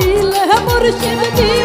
পাইলে মুর্শিদ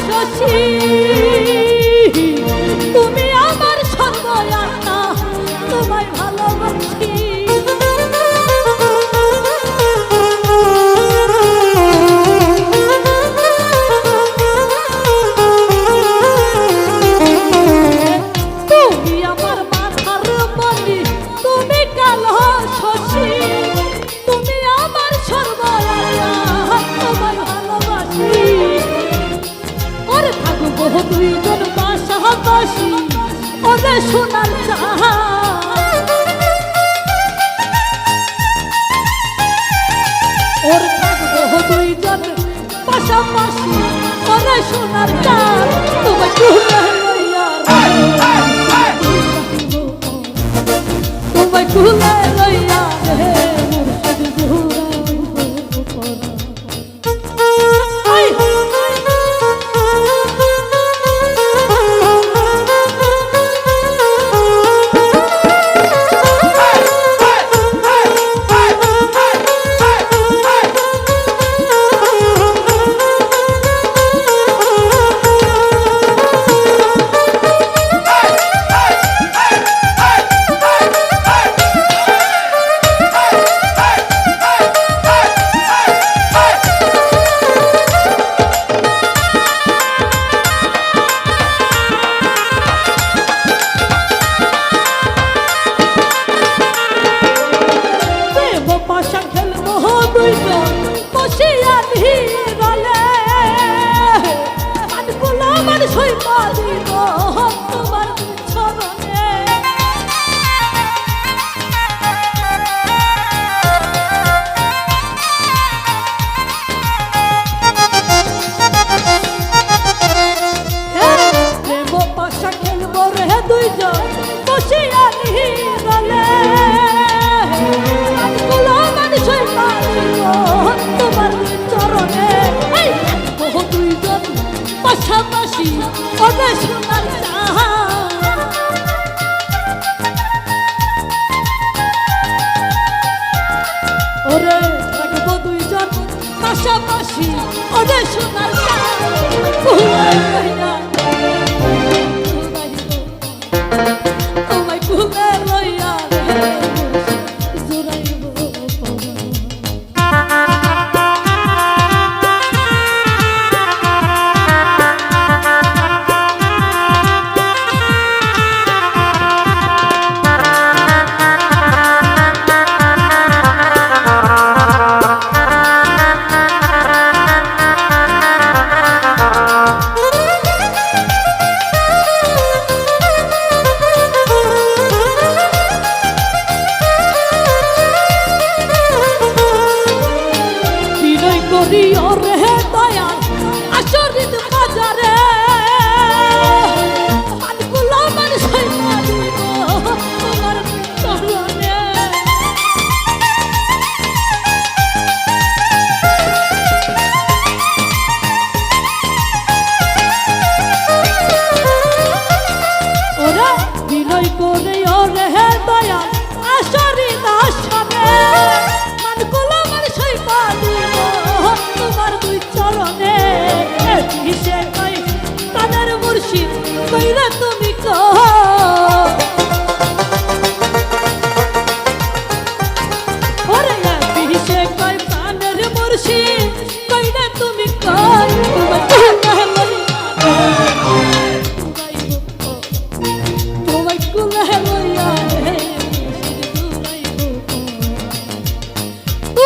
所信 ওহ দুইজন পাশাপাশি ওরে সোনার চাহা ওর থাকব দুইজন পাশাপাশি ওরে সোনার চাঁদ। তোমায় কুলে তোমায় কুলে pode. বাসি কবে সোনার ওরে থাকব দুইজন পাশাপাশি ওরে সোনার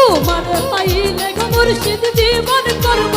তোমার পাইলে মুর্শিদ জীবন করব